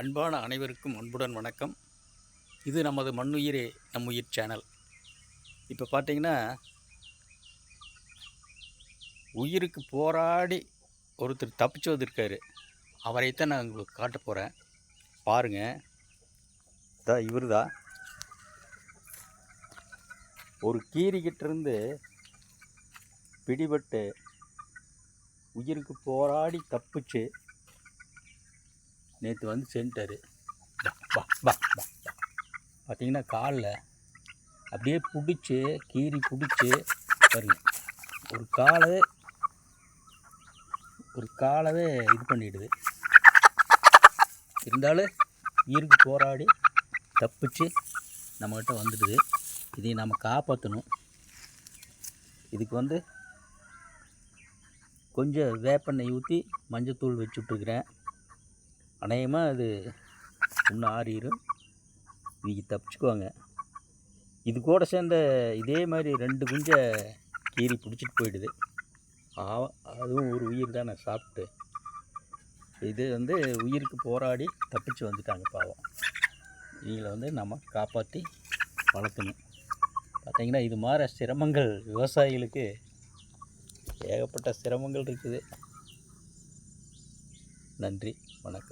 அன்பான அனைவருக்கும் அன்புடன் வணக்கம். இது நமது மண்ணுயிரே உயிர் சேனல். இப்போ பார்த்தீங்கன்னா உயிருக்கு போராடி ஒருத்தர் தப்பிச்சு வந்திருக்காரு. அவரைத்தான் நான் உங்களுக்கு காட்ட போகிறேன் பாருங்கள் இதா இவர் தான் ஒரு கீரிக்கிட்டேருந்து பிடிபட்டு உயிருக்கு போராடி தப்பிச்சு நேற்று வந்து சென்ட்டாரு. வா. பார்த்தீங்கன்னா காலில் அப்படியே பிடிச்சி கீறி பிடிச்சி பாருங்க. ஒரு காலை ஒரு காலவே இது பண்ணிடுது. இருந்தாலும் உயிருக்கு போராடி தப்பிச்சு நம்மக்கிட்ட வந்துடுது. இதை நம்ம காப்பாற்றணும் இதுக்கு வந்து கொஞ்சம் வேப்பெண்ணெய் ஊற்றி மஞ்சத்தூள் வச்சு விட்ருக்குறேன் அநேகமாக அது இன்னும் ஆறிடும் இவங்க தப்பிச்சுக்குவாங்க. இது கூட சேர்ந்த இதே மாதிரி ரெண்டு குஞ்சை கீறி பிடிச்சிட்டு போயிடுது. ஆவம் அதுவும் ஒரு உயிர் தானே சாப்பிட்டு. இது வந்து உயிருக்கு போராடி தப்பிச்சு வந்துட்டாங்க பாவம். இவங்களை வந்து நம்ம காப்பாற்றி வளர்த்தணும் பார்த்தீங்கன்னா இது மாதிரி சிரமங்கள் விவசாயிகளுக்கு ஏகப்பட்ட சிரமங்கள் இருக்குது. நன்றி வணக்கம்.